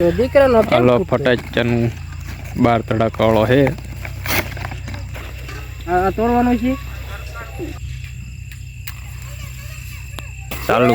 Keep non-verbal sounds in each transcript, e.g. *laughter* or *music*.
દીકરાનો હાલો ફૂટે? ફટાચ્યાનું બાર તડાકાવાળો હે આ આ છે? ચાલુ.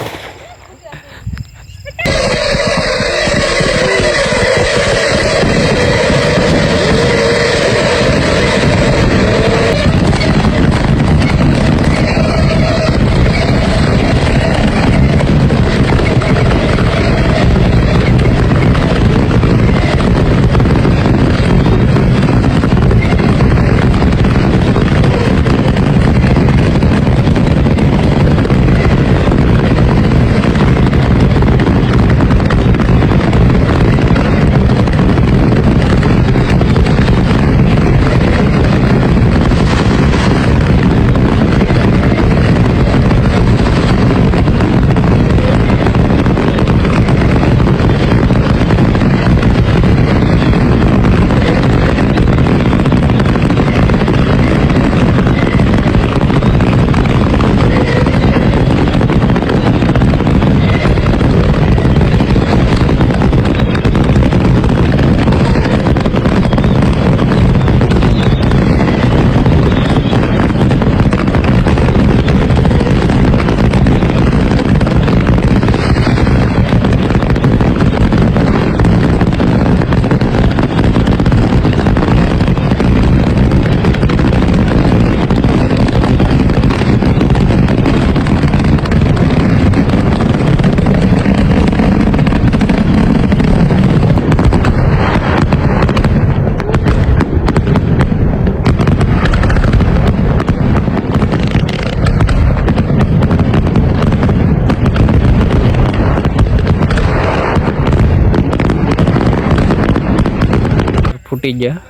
ફૂટી ગયા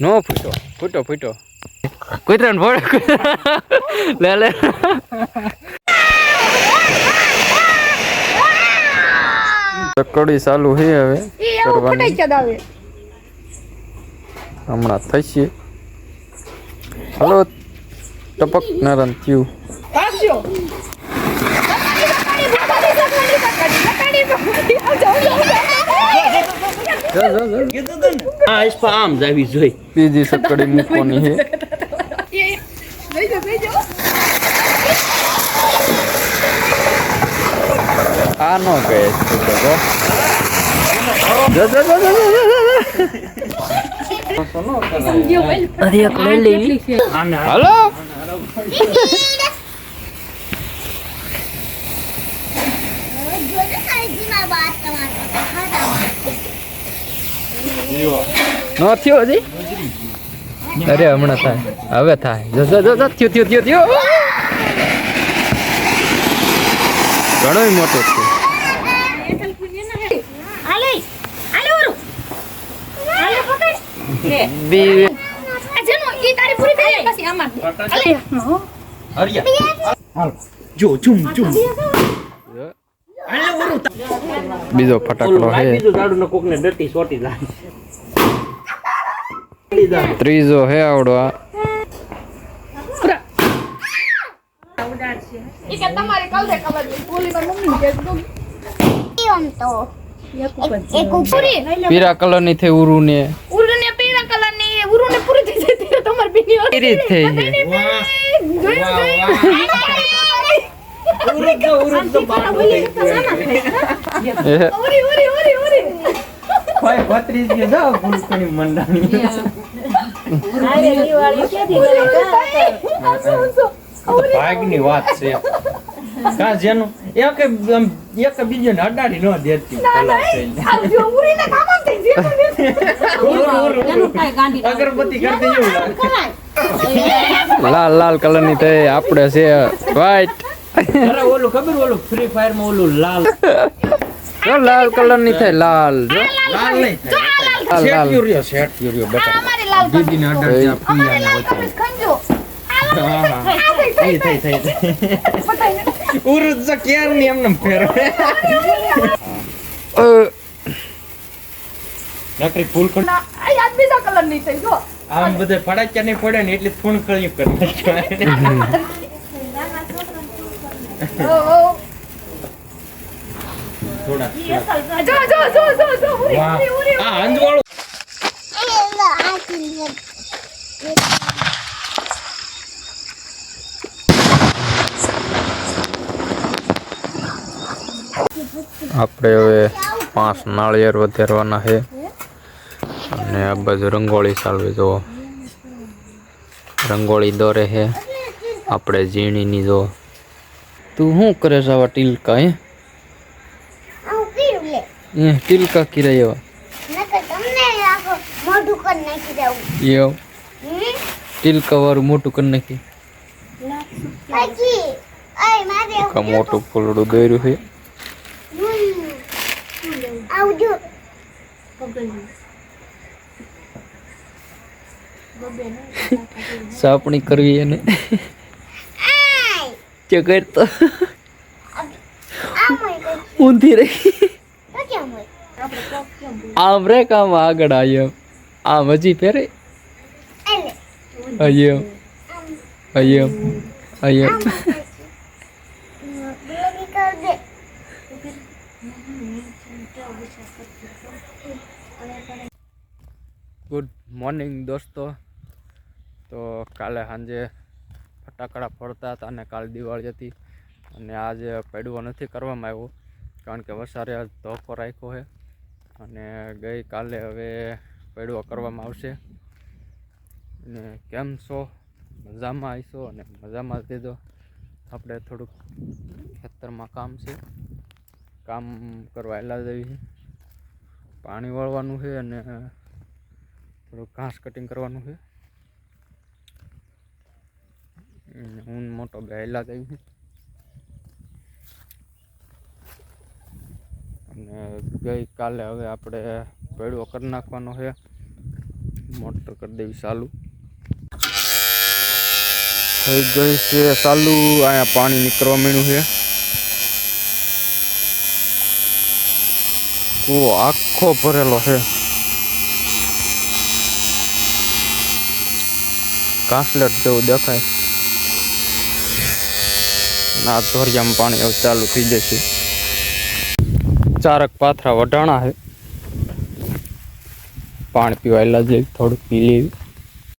નો ફૂટો ફૂટો ફૂટો કુતરાને ફોડ લે લે ચકડી ચાલુ છે હવે કરવાની હમણાં થશે હલો ટપક નારાયણ થયું. આ ઇસ્પા આમ જાવી જોઈ બીજી સકડી મૂકવાની છે આ નો કહે છે. હાલો? નો થયો હજી? અરે હમણાં થાય. હવે થાય. જસો જો જો જો થયો થયો થયો થયો. ઘણો મોટો છે. જો ચુમ ચુમ બીજો ફટાકડો લાગે ત્રીજો હે આવડો આ. પીરા કલરની થઈ ઉરું ને ઉરુને. પીળા કલરની. ઉરુને પૂરી થઈ જતી તમારી બેની થઈ છે ભાગની વાત છે કા જેનું એક એક બીજાને અડાડી ન દેતી અગરબત્તી કરતી લાગે લાલ લાલ કલરની થઈ આપણે છે વ્હાઈટ અરે ઓલું ખબર ઓલું ફ્રી ફાયરમાં ઓલું લાલ. જો લાલ કલરની થાય લાલ જો. લાલ નહીં થાય. લાલ, લાલ. યુરિયો રહ્યો યુરિયો બેટા અડર ખંજો. થઈ થઈ થઈ ઉરુજ તો ક્યારની એમને નકરી ફૂલ કર ના આ બીજા કલરની થઈ જો. આમ બધે ફડાક્યા નહીં પડે ને એટલે ફૂલ ખળ્યું કરી *laughs* આપણે હવે પાંચ નાળિયેર વધારવાના છે. અને આ બાજુ રંગોળી ચાલવે જો રંગોળી દોરે છે. આપણે ઝીણીની જો તું શું કરે છે આવા ટીલકા હે એ ટીલકા કિરાય એવા મોઢું કરી નાખી દઉં એવ ટીલકા વાળું મોટું કરી નાખી પછી અય મારે કા મોટું ફૂલડું દોર્યું છે આવજો સાપણી કરવી એને હોય તો ઊંધી રહી તો કેમ હોય આમ રે કામ આગળ આવ્યો આમ હજી ફેરે એટલે અહીંયા અહીંયા અહીંયા બ્લોગી કર દે ગુડ મોર્નિંગ દોસ્તો તો કાલે સાંજે ફટાકડા ફોડતા હતા અને કાલે દિવાળી હતી અને આજે પડવો નથી કરવામાં આવ્યો, કારણ કે આજ ધોકો રાખ્યો છે અને ગઈકાલે હવે પડવો કરવામાં આવશે. અને કેમ છો? મજામાં આવીશો અને મજામાં દીધો આપણે થોડુંક ખેતરમાં કામ છે. કામ કરવા એલા જવી પાણી વાળવાનું છે અને થોડુંક ઘાસ કટિંગ કરવાનું છે અને હું મોટો ગયેલા થઈ અને ગઈકાલે હવે આપણે પેડો કરી નાખવાનો છે. મોટર કરી દેવી ચાલુ. થઈ ગઈ છે ચાલુ. અહીંયા પાણી નીકળવા માંડ્યું છે. કૂવો આખો ભરેલો છે. કાસલેટ જેવું દેખાય. ના ધોરિયામાં પાણી એવું ચાલુ થઈ જશે. ચારક પાથરા વઢાણા છે. પાણી પીવાયેલા જે થોડુંક પી લેવી.